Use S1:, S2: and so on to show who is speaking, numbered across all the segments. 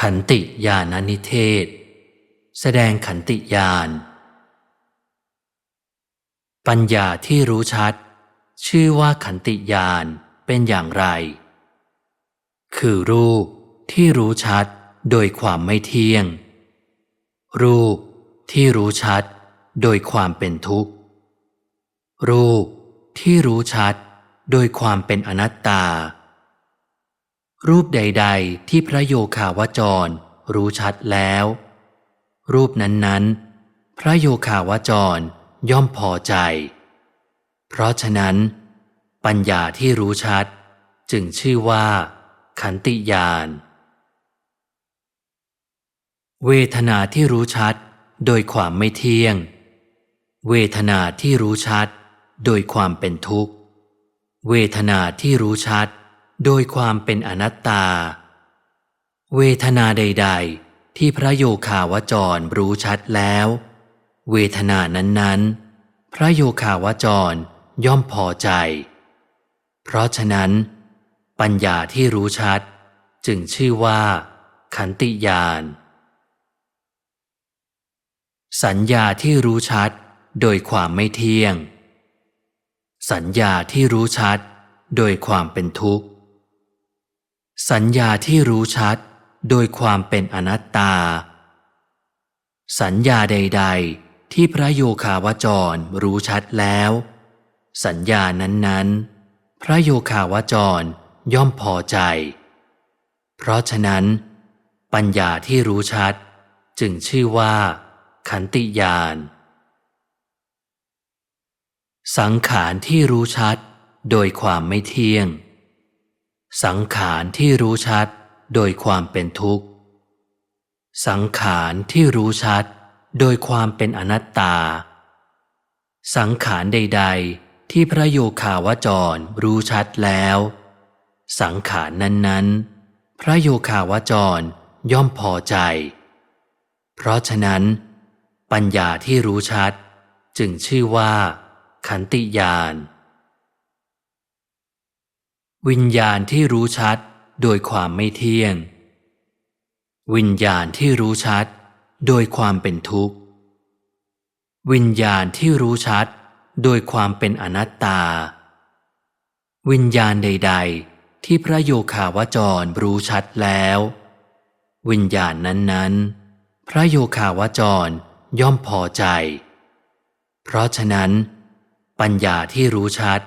S1: ขันติญาณนิเทศ แสดงขันติญาณ ปัญญาที่รู้ชัด ชื่อว่าขันติญาณเป็นอย่างไร คือรูปที่รู้ชัดโดยความไม่เที่ยง รูปที่รู้ชัดโดยความเป็นทุกข์ รูปที่รู้ชัดโดยความเป็นอนัตตา รูปใด ๆ ที่พระโยคาวจร รู้ชัดแล้ว รูปนั้นๆ พระโยคาวจรย่อมพอใจ เพราะฉะนั้น ปัญญาที่รู้ชัด จึงชื่อว่า ขันติญาณเวทนาที่รู้ชัด โดยความไม่เที่ยง เวทนาที่รู้ชัด โดยความเป็นทุกข์ เวทนาที่รู้ชัด โดยความเป็นอนัตตา เวทนาใด ๆ ที่พระโยคาวจรรู้ชัดแล้ว เวทนานั้นๆ พระโยคาวจรย่อมพอใจ เพราะฉะนั้น ปัญญาที่รู้ชัด จึงชื่อว่า ขันติญาณสัญญาที่รู้ชัดโดยความไม่เที่ยง สัญญาที่รู้ชัดโดยความเป็นทุกข์ สัญญาที่รู้ชัดโดยความเป็นอนัตตา สัญญาใด ๆ ที่พระโยคาวจรรู้ชัดแล้ว สัญญานั้นๆ พระโยคาวจรย่อมพอใจ เพราะฉะนั้น ปัญญาที่รู้ชัด จึงชื่อว่า ขันติญาณสังขารที่รู้ชัดโดยความไม่เที่ยง สังขารที่รู้ชัดโดยความเป็นทุกข์ สังขารที่รู้ชัดโดยความเป็นอนัตตา สังขารใด ๆ ที่พระโยคาวจรรู้ชัดแล้ว สังขารนั้นๆ พระโยคาวจรย่อมพอใจ เพราะฉะนั้น ปัญญาที่รู้ชัด จึงชื่อว่า ขันติญาณ วิญญาณที่รู้ชัดโดยความไม่เที่ยง วิญญาณที่รู้ชัด โดยความเป็นทุกข์ วิญญาณที่รู้ชัด โดยความเป็นอนัตตา วิญญาณใด ๆ ที่พระโยคาวจรรู้ชัดแล้ว วิญญาณนั้นๆ พระโยคาวจรย่อมพอใจ เพราะฉะนั้น ปัญญาที่รู้ชัด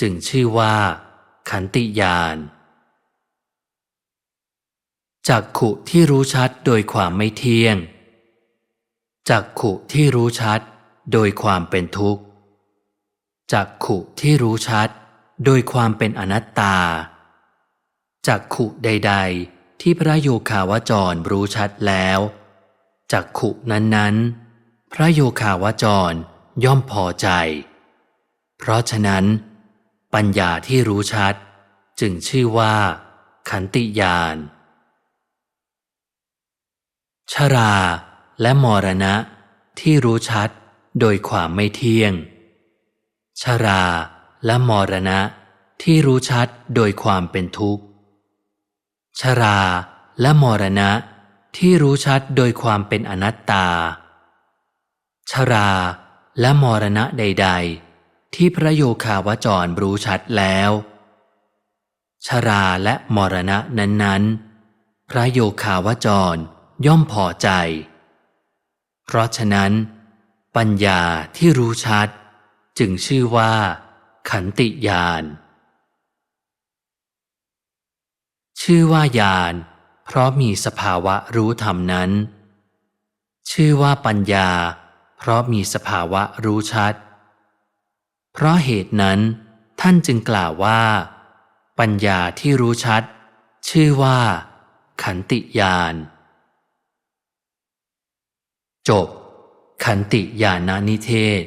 S1: จึงชื่อว่า ขันติญาณจักขุที่รู้ชัดโดยความไม่เที่ยง จักขุที่รู้ชัดโดยความเป็นทุกข์ จักขุที่รู้ชัดโดยความเป็นอนัตตา จักขุใด ๆ ที่พระโยคาวจรรู้ชัดแล้ว จักขุนั้นๆ พระโยคาวจรย่อมพอใจ เพราะฉะนั้น ปัญญาที่รู้ชัด จึงชื่อว่า ขันติญาณชราและมรณะที่รู้ชัดโดยความไม่เที่ยง ชราและมรณะที่รู้ชัดโดยความเป็นทุกข์ ชราและมรณะที่รู้ชัดโดยความเป็นอนัตตา ชราและมรณะใด ๆ ที่พระโยคาวจรรู้ชัดแล้ว ชราและมรณะนั้นๆ พระโยคาวจรย่อมพอใจ เพราะฉะนั้น ปัญญาที่รู้ชัด จึงชื่อว่า ขันติญาณชื่อว่าญาณเพราะมีสภาวะรู้ธรรมนั้น ชื่อว่าปัญญา เพราะมีสภาวะรู้ชัด เพราะเหตุนั้นท่านจึงกล่าวว่า ปัญญาที่รู้ชัด ชื่อว่า ขันติญาณจบ ขันติญาณนิเทศ